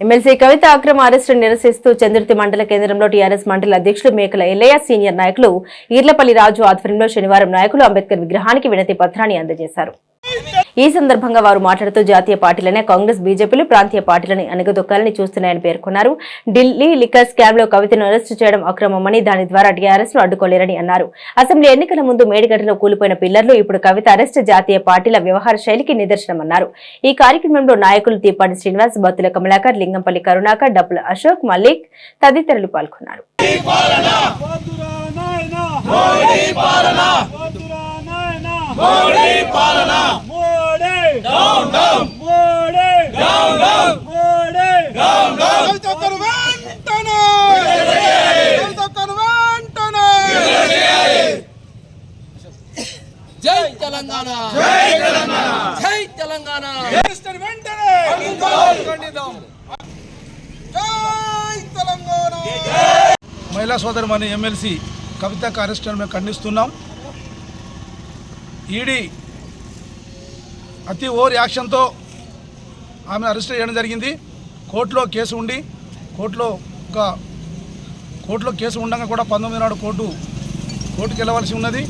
MLC కవిత అక్రమ arrest నిరసిస్తూ చంద్రుతి మండల కేంద్రంలో టీఆర్ఎస్ మండల అధ్యక్షులు మేకల ఎల్లయ్య సీనియర్ నాయకులు ఈర్లపల్లి రాజు ఆధ్వర్యంలో శనివారం నాయకులు అంబేద్కర్ విగ్రహానికి వినతి పత్రాన్ని అందజేశారు. ఈ సందర్భంగా వారు మాట్లాడుతూ జాతీయ పార్టీలనే కాంగ్రెస్ బీజేపీలు ప్రాంతీయ పార్టీలని అనగదొక్కాలని చూస్తున్నాయని పేర్కొన్నారు. ఢిల్లీ లిక్కర్ స్కామ్లో కవితను అరెస్టు చేయడం అక్రమమని దాని ద్వారా టీఆర్ఎస్ను అడ్డుకోలేరని అన్నారు. అసెంబ్లీ ఎన్నికల ముందు మేడిగడ్డలో కూలిపోయిన పిల్లర్లు ఇప్పుడు కవిత అరెస్టు జాతీయ పార్టీల వ్యవహార శైలికి నిదర్శనమన్నారు. ఈ కార్యక్రమంలో నాయకులు తీపాటి శ్రీనివాస్ బత్తుల కమలాకర్ లింగంపల్లి కరుణాకర్ డబ్బుల అశోక్ మల్లిక్ తదితరులు పాల్గొన్నారు. మోడీ పాలన! మోడీ పాలన! జై తెలంగాణ జై తెలంగాణ జై తెలంగాణ అరెస్టును వెంటనే ఖండిద్దాం జై తెలంగాణ మహిళా సోదరుమణి ఎమ్మెల్సీ కవితకు అరెస్ట్ అని మేము ఖండిస్తున్నాం ఈడీ అతి ఓవర్ యాక్షన్తో ఆమెను అరెస్ట్ చేయడం జరిగింది. కోర్టులో కేసు ఉండి కోర్టులో ఒక కోర్టులో కేసు ఉండగా కూడా పంతొమ్మిది నాడు కోర్టు కోర్టుకు వెళ్ళవలసి ఉన్నది.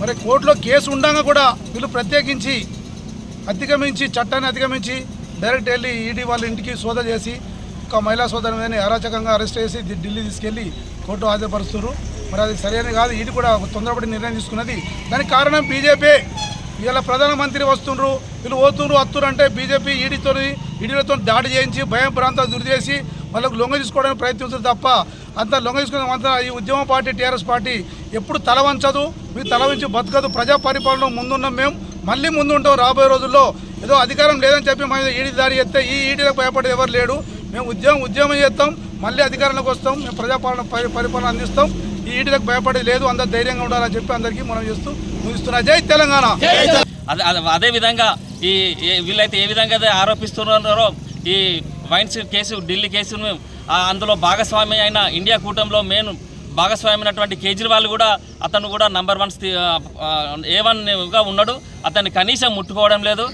మరి కోర్టులో కేసు ఉండగా కూడా వీళ్ళు ప్రత్యేకించి అధిగమించి చట్టాన్ని అధిగమించి డైరెక్ట్ వెళ్ళి ఈడీ వాళ్ళ ఇంటికి సోద చేసి ఒక మహిళా సోదరుని అరాచకంగా అరెస్ట్ చేసి ఢిల్లీ తీసుకెళ్ళి కోర్టు హాజరుపరుస్తున్నారు. మరి అది సరైనది కాదు ఈడీ కూడా తొందరపడి నిర్ణయం తీసుకున్నది. దానికి కారణం బీజేపీ. ఇలా ప్రధానమంత్రి వస్తుండ్రు వీళ్ళు పోతుండ్రు వస్తున్నారు అంటే బీజేపీ ఈడీతో ఈడీలతో దాడి చేయించి భయం ప్రాంతాలు దురి చేసి వాళ్ళకు లొంగ తీసుకోవడానికి ప్రయత్నిస్తుంది తప్ప అంత లొంగ తీసుకున్న అంతా ఈ ఉద్యమ పార్టీ టీఆర్ఎస్ పార్టీ ఎప్పుడు తల వంచదు. మీరు తల వంచి బతకదు. ప్రజా పరిపాలన ముందున్నాం మేము. మళ్ళీ ముందు ఉంటాం రాబోయే రోజుల్లో. ఏదో అధికారం లేదని చెప్పి మా ఈడీ దాడి చేస్తే ఈ ఈడీలకు భయపడేది ఎవరు లేడు. మేము ఉద్యమం ఉద్యమం చేస్తాం. మళ్ళీ అధికారంలోకి వస్తాం. మేము ప్రజాపాలన పరి- పరిపాలన అందిస్తాం. ఈ ఈడీలకు భయపడేది లేదు అందరు ధైర్యంగా ఉండాలని చెప్పి అందరికీ మనం చేస్తూ ముగిస్తున్నా. జై తెలంగాణ! అదే అదే- విధంగా ఈ వీళ్ళైతే ఏ విధంగా అయితే ఆరోపిస్తున్నారో ఈ వైన్స్ కేసు ఢిల్లీ కేసును అందులో భాగస్వామి అయిన ఇండియా కూటమిలో మెయిన్ భాగస్వామి అయినటువంటి కేజ్రీవాల్ కూడా అతను కూడా నంబర్ వన్ ఏ వన్గా ఉన్నాడు. అతన్ని కనీసం ముట్టుకోవడం లేదు.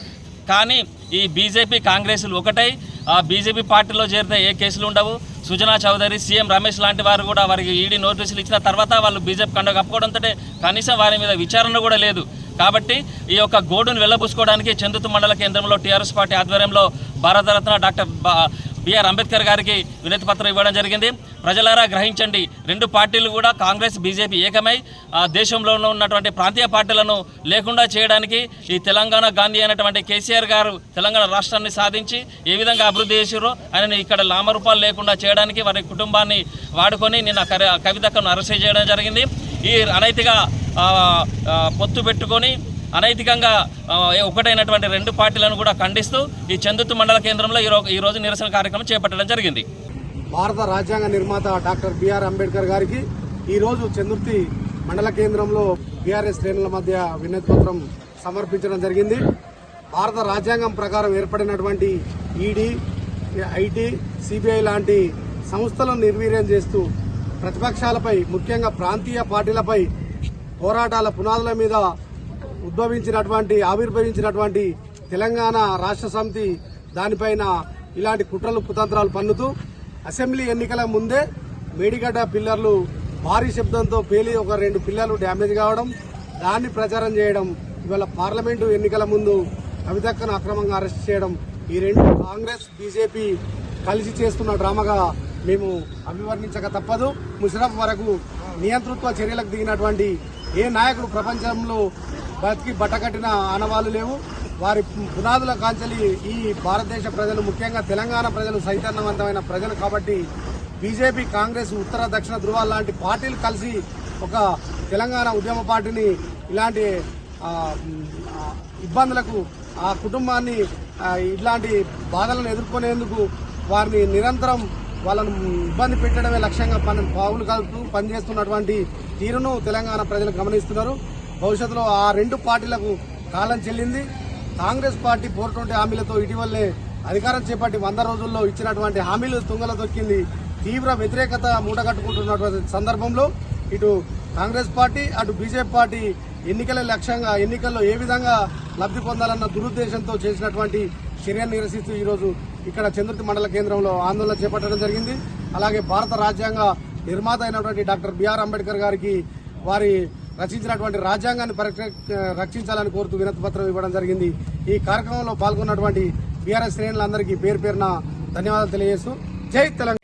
కానీ ఈ బీజేపీ కాంగ్రెస్లు ఒకటై ఆ బీజేపీ పార్టీలో చేరితే ఏ కేసులు ఉండవు. సుజనా చౌదరి సీఎం రమేష్ లాంటి వారు కూడా వారికి ఈడీ నోటీసులు ఇచ్చిన తర్వాత వాళ్ళు బీజేపీ కండ కప్పుకోవడంతో కనీసం వారి మీద విచారణ కూడా లేదు. కాబట్టి ఈ యొక్క గోడును వెళ్ళబూసుకోవడానికి చందుతు మండల కేంద్రంలో టీఆర్ఎస్ పార్టీ ఆధ్వర్యంలో భారతరత్న డాక్టర్ బా- బిఆర్ అంబేద్కర్ గారికి వినతి పత్రం ఇవ్వడం జరిగింది. ప్రజలారా గ్రహించండి. రెండు పార్టీలు కూడా కాంగ్రెస్ బీజేపీ ఏకమై దేశంలోనూ ఉన్నటువంటి ప్రాంతీయ పార్టీలను లేకుండా చేయడానికి ఈ తెలంగాణ గాంధీ అయినటువంటి కేసీఆర్ గారు తెలంగాణ రాష్ట్రాన్ని సాధించి ఏ విధంగా అభివృద్ధి చేసారో ఆయన ఇక్కడ లామరూపాలు లేకుండా చేయడానికి వారి కుటుంబాన్ని వాడుకొని నిన్న కవితకను అరెస్ట్ చేయడం జరిగింది. ఈ అనైతిగా పొత్తు పెట్టుకొని అనైతికంగా ఒకటైనటువంటి రెండు పార్టీలను కూడా ఖండిస్తూ ఈ చందుతు మండల కేంద్రంలో ఈ రోజు నిరసన కార్యక్రమం చేపట్టడం జరిగింది. భారత రాజ్యాంగ నిర్మాత డాక్టర్ బిఆర్ అంబేద్కర్ గారికి ఈ రోజు చందుర్తి మండల కేంద్రంలో బీఆర్ఎస్ శ్రేణుల మధ్య వినతి పత్రం సమర్పించడం జరిగింది. భారత రాజ్యాంగం ప్రకారం ఏర్పడినటువంటి ఈడీ ఐటీ సిబిఐ లాంటి సంస్థలను నిర్వీర్యం చేస్తూ ప్రతిపక్షాలపై ముఖ్యంగా ప్రాంతీయ పార్టీలపై పోరాటాల పునాదుల మీద ఉద్భవించినటువంటి ఆవిర్భవించినటువంటి తెలంగాణ రాష్ట్ర సమితి దానిపైన ఇలాంటి కుట్రలు కుతంత్రాలు పన్నుతూ అసెంబ్లీ ఎన్నికల ముందే మేడిగడ్డ పిల్లర్లు భారీ శబ్దంతో పేలి ఒక రెండు పిల్లర్లు డ్యామేజ్ కావడం దాన్ని ప్రచారం చేయడం ఇవాళ పార్లమెంటు ఎన్నికల ముందు కవితక్కను అక్రమంగా అరెస్ట్ చేయడం ఈ రెండు కాంగ్రెస్ బీజేపీ కలిసి చేస్తున్న డ్రామాగా మేము అభివర్ణించక తప్పదు. ముషరఫ్ వరకు నియంతృత్వ చర్యలకు దిగినటువంటి ఏ నాయకుడు ప్రపంచంలో బతికి బట్టకట్టిన ఆనవాళ్ళు లేవు. వారి పునాదుల కాంచలి ఈ భారతదేశ ప్రజలు ముఖ్యంగా తెలంగాణ ప్రజలు సైతన్యవంతమైన ప్రజలు కాబట్టి బీజేపీ కాంగ్రెస్ ఉత్తర దక్షిణ ధృవాలు లాంటి పార్టీలు కలిసి ఒక తెలంగాణ ఉద్యమ పార్టీని ఇలాంటి ఇబ్బందులకు ఆ కుటుంబాన్ని ఇలాంటి బాధలను ఎదుర్కొనేందుకు వారిని నిరంతరం వాళ్ళను ఇబ్బంది పెట్టడమే లక్ష్యంగా పని పావులు కలుపుతూ పనిచేస్తున్నటువంటి తీరును తెలంగాణ ప్రజలు గమనిస్తున్నారు. భవిష్యత్తులో ఆ రెండు పార్టీలకు కాలం చెల్లింది. కాంగ్రెస్ పార్టీ పోర్టువంటి హామీలతో ఇటీవలే అధికారం చేపట్టి వంద రోజుల్లో ఇచ్చినటువంటి హామీలు తుంగల దొక్కింది. తీవ్ర వ్యతిరేకత మూటగట్టుకుంటున్నటువంటి సందర్భంలో ఇటు కాంగ్రెస్ పార్టీ అటు బీజేపీ పార్టీ ఎన్నికల లక్ష్యంగా ఎన్నికల్లో ఏ విధంగా లబ్ధి పొందాలన్న దురుద్దేశంతో చేసినటువంటి చర్యను నిరసిస్తూ ఈరోజు ఇక్కడ చంద్రుతి మండల కేంద్రంలో ఆందోళన చేపట్టడం జరిగింది. అలాగే భారత రాజ్యాంగ నిర్మాత అయినటువంటి డాక్టర్ బిఆర్ అంబేద్కర్ గారికి వారి రచించినటువంటి రాజ్యాంగాన్ని రక్షించాలని కోరుతూ వినతి పత్రం ఇవ్వడం జరిగింది. ఈ కార్యక్రమంలో పాల్గొన్నటువంటి బీఆర్ఎస్ శ్రేణులందరికీ పేరు పేరున ధన్యవాదాలు తెలియజేస్తూ జై తెలంగాణ.